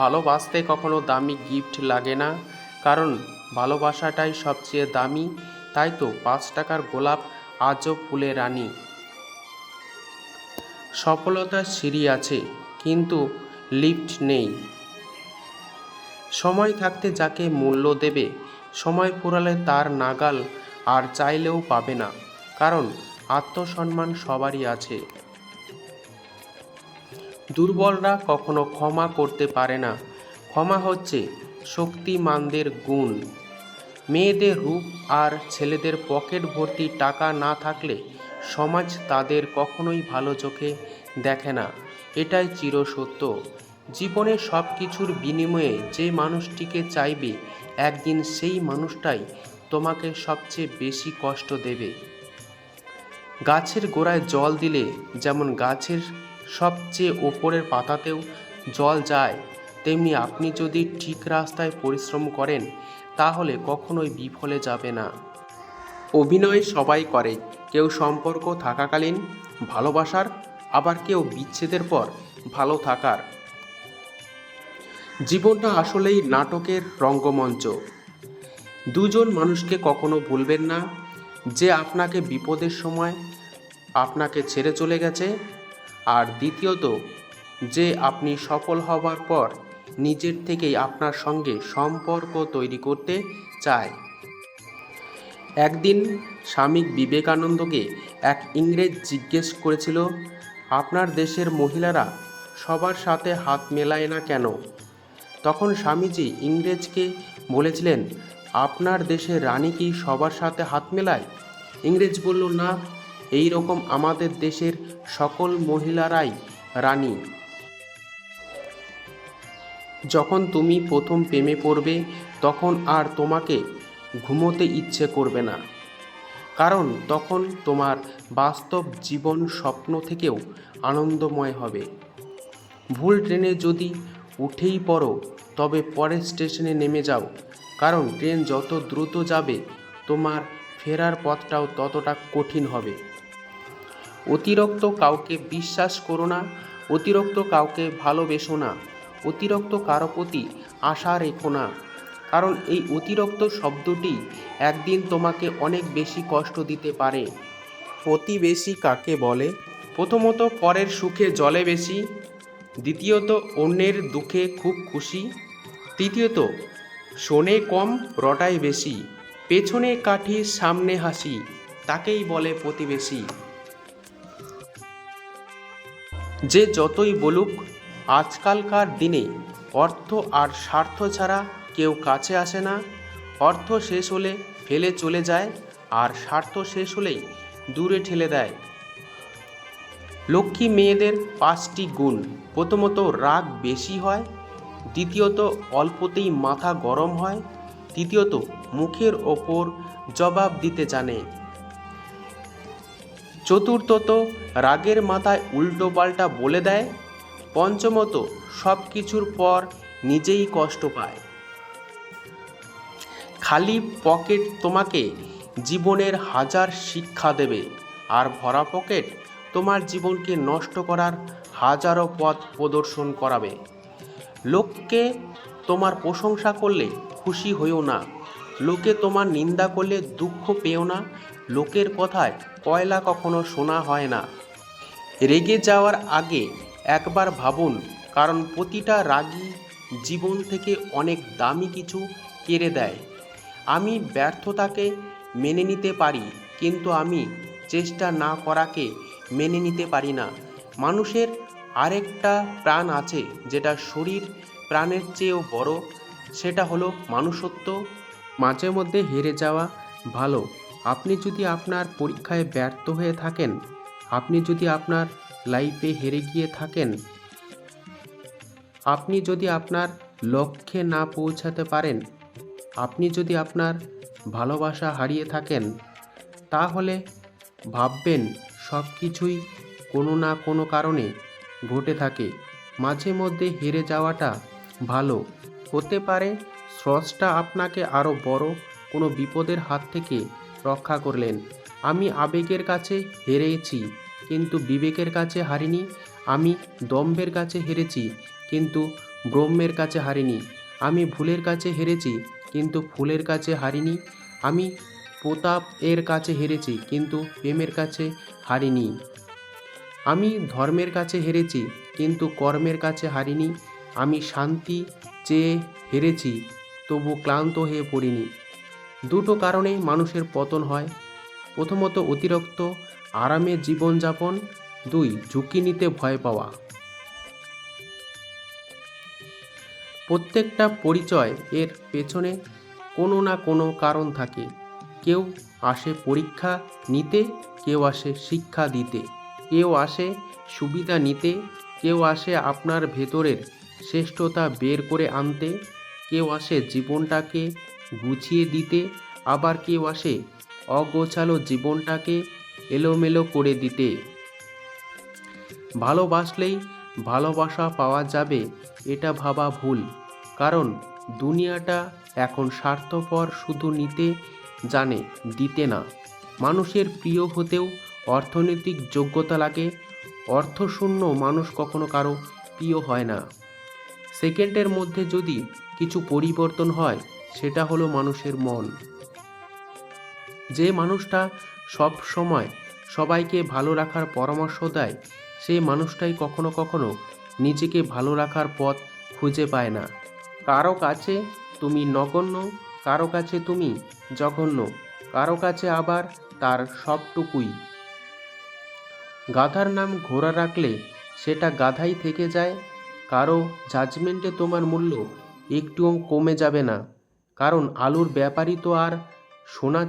ভালোবাসতে কখনো দামি গিফট লাগে না, কারণ ভালোবাসাটাই সবচেয়ে দামি। তাই তো পাঁচ টাকার গোলাপ আজও ফুলে রানী। সফলতার সিঁড়ি আছে, কিন্তু লিফট নেই। সময় থাকতে যাকে মূল্য দেবে, সময় ফুরালে তার নাগাল আর চাইলেও পাবে না, কারণ আত্মসম্মান সবারই আছে। দুর্বলরা কখনো ক্ষমা করতে পারে না। ক্ষমা হচ্ছে শক্তিমানদের গুণ। মেয়েদের রূপ আর ছেলেদের পকেট ভর্তি টাকা না থাকলে সমাজ তাদের কখনোই ভালো চোখে দেখে না। এটাই চিরসত্য। জীবনে সব কিছুর বিনিময়ে যে মানুষটিকে চাইবে, একদিন সেই মানুষটাই তোমাকে সবচেয়ে বেশি কষ্ট দেবে। গাছের গোড়ায় জল দিলে যেমন গাছের সবচেয়ে ওপরের পাতাতেও জল যায়, তেমনি আপনি যদি ঠিক রাস্তায় পরিশ্রম করেন, তাহলে কখনোই বিফলে যাবে না। অভিনয় সবাই করে, কেউ সম্পর্ক থাকাকালীন ভালোবাসার, আবার কেউ বিচ্ছেদের পর ভালো থাকার। জীবনটা আসলেই নাটকের রঙ্গমঞ্চ। দুজন মানুষকে কখনো ভুলবেন না, যে আপনাকে বিপদের সময় আপনাকে ছেড়ে চলে গেছে আর দ্বিতীয়ত, যে আপনি সফল হবার পর নিজের থেকেই আপনার সঙ্গে সম্পর্ক তৈরি করতে চায়। একদিন স্বামী বিবেকানন্দকে এক ইংরেজ জিজ্ঞেস করেছিল, আপনার দেশের মহিলারা সবার সাথে হাত মেলায় না কেন? তখন স্বামীজি ইংরেজকে বলেছিলেন, আপনার দেশের রানী কি সবার সাথে হাত মেলায়? ইংরেজ বলল, না এই রকম আমাদের দেশের সকল মহিলারাই রানী। যখন তুমি প্রথম প্রেমে পড়বে, তখন আর তোমাকে ঘুমোতে ইচ্ছে করবে না। কারণ তখন তোমার বাস্তব জীবন স্বপ্ন থেকেও আনন্দময় হবে। ভুল ট্রেনে যদি উঠেই পড়ো, তবে পরের স্টেশনে নেমে যাও। কারণ ট্রেন যত দ্রুত যাবে, তোমার ফেরার পথটাও ততটা কঠিন হবে। অতিরিক্ত কাউকে বিশ্বাস করো না অতিরিক্ত কাউকে ভালোবেসো না অতিরিক্ত কারও প্রতি আশা রেখো না। কারণ এই অতিরিক্ত শব্দটি একদিন তোমাকে অনেক বেশি কষ্ট দিতে পারে। প্রতিবেশী কাকে বলে? প্রথমত পরের সুখে জলে বেশি দ্বিতীয়ত অন্যের দুঃখে খুব খুশি তৃতীয়ত শোনে কম রটায় বেশি। পেছনে কাঠি, সামনে হাসি, তাকেই বলে প্রতিবেশী। যে যতই বলুক, আজকালকার দিনে অর্থ আর স্বার্থ ছাড়া কেউ কাছে আসে না। অর্থ শেষ হলে ফেলে চলে যায়, আর স্বার্থ শেষ হলেই দূরে ঠেলে দেয়। লক্ষ্মী মেয়েদের পাঁচটি গুণ। প্রথমত, রাগ বেশি হয়, দ্বিতীয়ত, অল্পতেই মাথা গরম হয় তৃতীয়ত, মুখের ওপর জবাব দিতে জানে। চতুর্থত, রাগের মাথায় উল্টো পাল্টা বলে দেয়। পঞ্চমত সব কিছুর পর নিজেই কষ্ট পায়। খালি পকেট তোমাকে জীবনের হাজার শিক্ষা দেবে, আর ভরা পকেট তোমার জীবনকে নষ্ট করার হাজারো পথ প্রদর্শন করাবে। লোককে তোমার প্রশংসা করলে খুশি হইও না। লোকে তোমার নিন্দা করলে দুঃখ পেও না। লোকের কথায় কয়লা কখনো শোনা হয় না। রেগে যাওয়ার আগে একবার ভাবুন, কারণ প্রতিটা রাগী জীবন থেকে অনেক দামি কিছু কেড়ে দেয়। আমি ব্যর্থতাকে মেনে নিতে পারি, কিন্তু আমি চেষ্টা না করাকে মেনে নিতে পারি না। মানুষের আরেকটা প্রাণ আছে, যেটা শরীর প্রাণের চেয়েও বড়। সেটা হলো মানুষত্ব, মাঝে মধ্যে হেরে যাওয়া, ভালো। আপনি যদি আপনার পরীক্ষায় ব্যর্থ হয়ে থাকেন, আপনি যদি আপনার লাইফে হেরে গিয়ে থাকেন, আপনি যদি আপনার লক্ষ্যে না পৌঁছাতে পারেন, আপনি যদি আপনার ভালোবাসা হারিয়ে থাকেন, তাহলে ভাববেন সব কিছুই কোনো না কোনো কারণে ঘটে থাকে। মাঝে মধ্যে হেরে যাওয়াটা ভালো। হতে পারে। স্রষ্টা আপনাকে আরও বড় কোনো বিপদের হাত থেকে রক্ষা করলেন। আমি আবেগের কাছে হেরেছি, কিন্তু বিবেকের কাছে হারিনি। আমি দম্ভের কাছে হেরেছি, কিন্তু ব্রহ্মের কাছে হারিনি। আমি ভুলের কাছে হেরেছি, কিন্তু ফুলের কাছে হারিনি। আমি প্রতাপ এর কাছে হেরেছি, কিন্তু প্রেমের কাছে হারিনি। আমি ধর্মের কাছে হেরেছি, কিন্তু কর্মের কাছে হারিনি। আমি শান্তি চেয়ে হেরেছি, তবু ক্লান্ত হয়ে পড়িনি। দুটো কারণেই মানুষের পতন হয়। প্রথমত অতিরিক্ত আরামে জীবনযাপন, দুই, ঝুঁকি নিতে ভয় পাওয়া। প্রত্যেকটা পরিচয় এর পেছনে কোনো না কোনো কারণ থাকে। কেউ আসে পরীক্ষা নিতে, কেউ আসে শিক্ষা দিতে। কেউ আসে সুবিধা নিতে, কেউ আসে আপনার ভেতরের শ্রেষ্ঠতা বের করে আনতে, কেউ আসে জীবনটাকে গুছিয়ে দিতে, আবার কেউ আসে অগোছালো জীবনটাকে এলোমেলো করে দিতে। ভালোবাসলেই ভালোবাসা পাওয়া যাবে, এটা ভাবা ভুল। কারণ দুনিয়াটা এখন স্বার্থপর শুধু নিতে জানে, দিতে না। মানুষের প্রিয় হতেও অর্থনৈতিক যোগ্যতা লাগে, অর্থশূন্য মানুষ কখনো কারও প্রিয় হয় না। সেকেন্ডের মধ্যে যদি কিছু পরিবর্তন হয়, সেটা হলো মানুষের মন। যে মানুষটা সব সময় সবাইকে ভালো রাখার পরামর্শ দেয় সেই মানুষটাই কখনো কখনো নিজেকে ভালো রাখার পথ খুঁজে পায় না। কারও কাছে তুমি নগণ্য, কারও কাছে তুমি জঘন্য, কারও কাছে আবার তার সবটুকুই। গাধার নাম ঘোড়া রাখলে সেটা গাধাই থেকে যায় কারও জাজমেন্টে তোমার মূল্য একটুও কমে যাবে না। কারণ আলুর ব্যাপারই তো আর সোনা